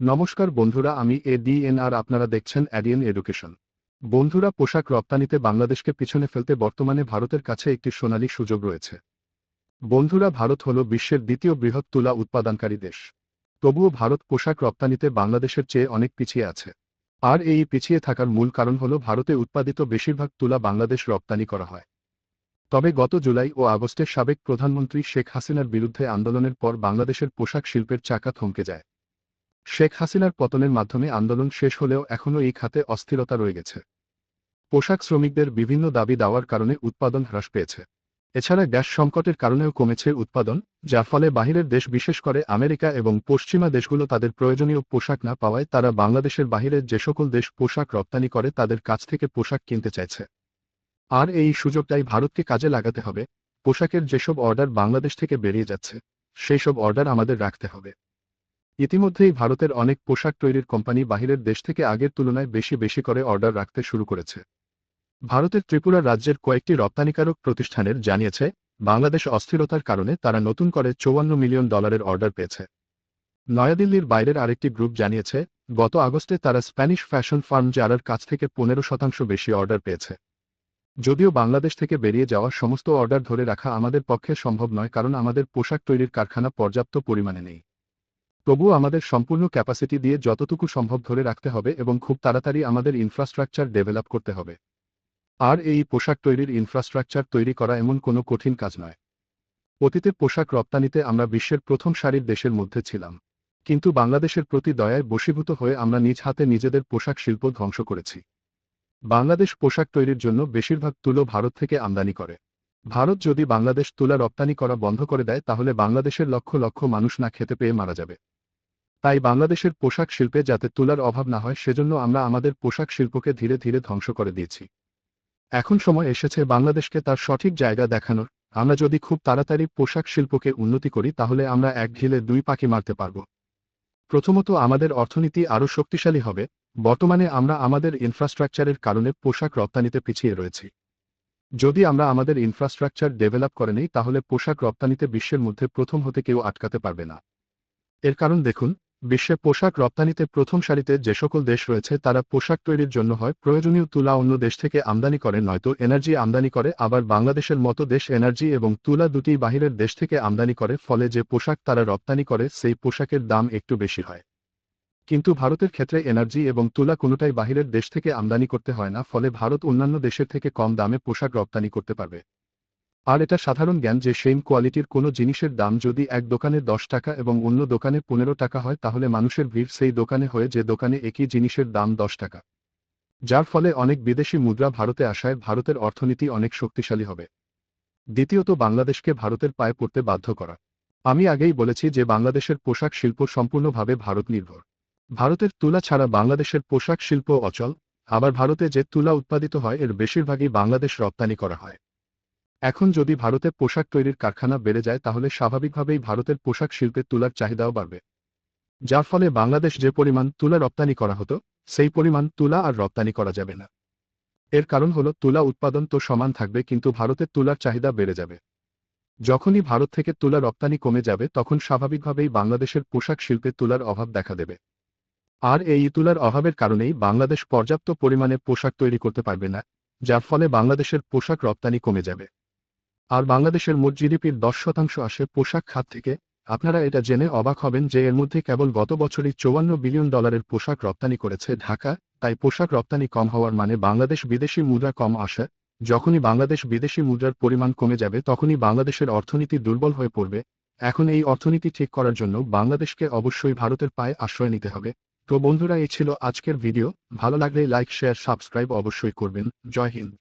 নমস্কার বন্ধুরা, আমি এ আর আপনারা দেখছেন অ্যাডিয়েন এডুকেশন বন্ধুরা, পোশাক রপ্তানিতে বাংলাদেশকে পিছনে ফেলতে বর্তমানে ভারতের কাছে একটি সোনালী সুযোগ রয়েছে। বন্ধুরা, ভারত হল বিশ্বের দ্বিতীয় বৃহৎ তুলা উৎপাদনকারী দেশ। তবুও ভারত পোশাক রপ্তানিতে বাংলাদেশের চেয়ে অনেক পিছিয়ে আছে। আর এই পিছিয়ে থাকার মূল কারণ হল ভারতে উৎপাদিত বেশিরভাগ তুলা বাংলাদেশ রপ্তানি করা হয়। তবে গত জুলাই ও আগস্টে সাবেক প্রধানমন্ত্রী শেখ হাসিনার বিরুদ্ধে আন্দোলনের পর বাংলাদেশের পোশাক শিল্পের চাকা থমকে যায়। শেখ হাসিনার পতনের মাধ্যমে আন্দোলন শেষ হলেও এখনও এই খাতে অস্থিরতা রয়ে গেছে। পোশাক শ্রমিকদের বিভিন্ন দাবি দেওয়ার কারণে উৎপাদন হ্রাস পেয়েছে। এছাড়া গ্যাস সংকটের কারণেও কমেছে উৎপাদন, যার ফলে বাহিরের দেশ, বিশেষ করে আমেরিকা এবং পশ্চিমা দেশগুলো তাদের প্রয়োজনীয় পোশাক না পাওয়ায় তারা বাংলাদেশের বাহিরের যে সকল দেশ পোশাক রপ্তানি করে তাদের কাছ থেকে পোশাক কিনতে চাইছে। আর এই সুযোগটাই ভারতকে কাজে লাগাতে হবে। পোশাকের যেসব অর্ডার বাংলাদেশ থেকে বেরিয়ে যাচ্ছে, সেই সব অর্ডার আমাদের রাখতে হবে। ইতিমধ্যেই ভারতের অনেক পোশাক তৈরির কোম্পানি বাহিরের দেশ থেকে আগের তুলনায় বেশি বেশি করে অর্ডার রাখতে শুরু করেছে। ভারতের ত্রিপুরা রাজ্যের কয়েকটি রপ্তানিকারক প্রতিষ্ঠানের জানিয়েছে, বাংলাদেশ অস্থিরতার কারণে তারা নতুন করে চৌয়ান্ন মিলিয়ন ডলারের অর্ডার পেয়েছে। নয়াদিল্লির বাইরের আরেকটি গ্রুপ জানিয়েছে, গত আগস্টে তারা স্প্যানিশ ফ্যাশন ফার্ম জারার কাছ থেকে পনেরো শতাংশ বেশি অর্ডার পেয়েছে। যদিও বাংলাদেশ থেকে বেরিয়ে যাওয়া সমস্ত অর্ডার ধরে রাখা আমাদের পক্ষে সম্ভব নয় কারণ আমাদের পোশাক তৈরির কারখানা পর্যাপ্ত পরিমাণে নেই। তবুও আমাদের সম্পূর্ণ ক্যাপাসিটি দিয়ে যতটুকু সম্ভব ধরে রাখতে হবে এবং খুব তাড়াতাড়ি আমাদের ইনফ্রাস্ট্রাকচার ডেভেলপ করতে হবে। আর এই পোশাক তৈরির ইনফ্রাস্ট্রাকচার তৈরি করা এমন কোনো কঠিন কাজ নয়। অতীতে পোশাক রপ্তানিতে আমরা বিশ্বের প্রথম সারির দেশের মধ্যে ছিলাম। কিন্তু বাংলাদেশের প্রতি দয়ায় বশীভূত হয়ে আমরা নিজ হাতে নিজেদের পোশাক শিল্প ধ্বংস করেছি। বাংলাদেশ পোশাক তৈরির জন্য বেশিরভাগ তুলো ভারত থেকে আমদানি করে। ভারত যদি বাংলাদেশ তুলা রপ্তানি করা বন্ধ করে দেয়, তাহলে বাংলাদেশের লক্ষ লক্ষ মানুষ না খেতে পেয়ে মারা যাবে। তাই বাংলাদেশের পোশাক শিল্পে যাতে তুলার অভাব না হয়, সেজন্য আমরা আমাদের পোশাক শিল্পকে ধীরে ধীরে ধ্বংস করে দিয়েছি। এখন সময় এসেছে বাংলাদেশকে তার সঠিক জায়গা দেখানোর। আমরা যদি খুব তাড়াতাড়ি পোশাক শিল্পকে উন্নতি করি, তাহলে আমরা এক ঢিলে দুই পাখি মারতে পারব। প্রথমত আমাদের অর্থনীতি আরও শক্তিশালী হবে। বর্তমানে আমরা আমাদের ইনফ্রাস্ট্রাকচারের কারণে পোশাক রপ্তানিতে পিছিয়ে রয়েছি। যদি আমরা আমাদের ইনফ্রাস্ট্রাকচার ডেভেলপ করে নেই, তাহলে পোশাক রপ্তানিতে বিশ্বের মধ্যে প্রথম হতে কেউ আটকাতে পারবে না। এর কারণ দেখুন বিশ্বে পোশাক রপ্তানিতে প্রথম সারিতে যে সকল দেশ রয়েছে, তারা পোশাক তৈরির জন্য হয়। প্রয়োজনীয় তুলা অন্য দেশ থেকে আমদানি করে, নয়তো এনার্জি আমদানি করে। আবার বাংলাদেশের মতো দেশ এনার্জি এবং তুলা দুটি বাহিরের দেশ থেকে আমদানি করে, ফলে যে পোশাক তারা রপ্তানি করে, সেই পোশাকের দাম একটু বেশি হয়। কিন্তু ভারতের ক্ষেত্রে এনার্জি এবং তুলা কোনোটাই বাহিরের দেশ থেকে আমদানি করতে হয় না, ফলে ভারত অন্যান্য দেশের থেকে কম দামে পোশাক রপ্তানি করতে পারবে। আর এটা সাধারণ জ্ঞান যে সেম কোয়ালিটির কোনো জিনিসের দাম যদি এক দোকানে দশ টাকা এবং অন্য দোকানে পনেরো টাকা হয়, তাহলে মানুষের ভিড় সেই দোকানে হয়ে যে দোকানে একই জিনিসের দাম দশ টাকা। যার ফলে অনেক বিদেশি মুদ্রা ভারতে আসায় ভারতের অর্থনীতি অনেক শক্তিশালী হবে। দ্বিতীয়ত, বাংলাদেশকে ভারতের পায়ে পড়তে বাধ্য করা। আমি আগেই বলেছি যে বাংলাদেশের পোশাক শিল্প সম্পূর্ণভাবে ভারত নির্ভর। ভারতের তুলা ছাড়া বাংলাদেশের পোশাক শিল্প অচল। আবার ভারতে যে তুলা উৎপাদিত হয়, এর বেশিরভাগই বাংলাদেশ রপ্তানি করা হয়। এখন যদি ভারতে পোশাক তৈরির কারখানা বেড়ে যায়, তাহলে স্বাভাবিকভাবেই ভারতের পোশাক শিল্পে তুলার চাহিদাও বাড়বে। যার ফলে বাংলাদেশ যে পরিমাণ তুলা রপ্তানি করা হতো, সেই পরিমাণ তুলা আর রপ্তানি করা যাবে না। এর কারণ হলো তুলা উৎপাদন তো সমান থাকবে, কিন্তু ভারতের তুলার চাহিদা বেড়ে যাবে। যখনই ভারত থেকে তুলা রপ্তানি কমে যাবে, তখন স্বাভাবিকভাবেই বাংলাদেশের পোশাক শিল্পে তুলার অভাব দেখা দেবে। আর এই তুলার অভাবের কারণেই বাংলাদেশ পর্যাপ্ত পরিমাণে পোশাক তৈরি করতে পারবে না, যার ফলে বাংলাদেশের পোশাক রপ্তানি কমে যাবে। আর বাংলাদেশের মোট জিডিপির দশ শতাংশ আসে পোশাক খাত থেকে। আপনারা এটা জেনে অবাক হবেন যে এর মধ্যে কেবল গত বছরই চৌয়ান্ন বিলিয়ন ডলারের পোশাক রপ্তানি করেছে ঢাকা, তাই পোশাক রপ্তানি কম হওয়ার মানে বাংলাদেশ বিদেশি মুদ্রা কম আসে। যখনই বাংলাদেশ বিদেশি মুদ্রার পরিমাণ কমে যাবে, তখনই বাংলাদেশের অর্থনীতি দুর্বল হয়ে পড়বে। এখন এই অর্থনীতি ঠিক করার জন্য বাংলাদেশকে অবশ্যই ভারতের পায়ে আশ্রয় নিতে হবে। তো বন্ধুরা, এই ছিল আজকের ভিডিও। ভালো লাগলে লাইক, শেয়ার, সাবস্ক্রাইব অবশ্যই করবেন। জয় হিন্দ।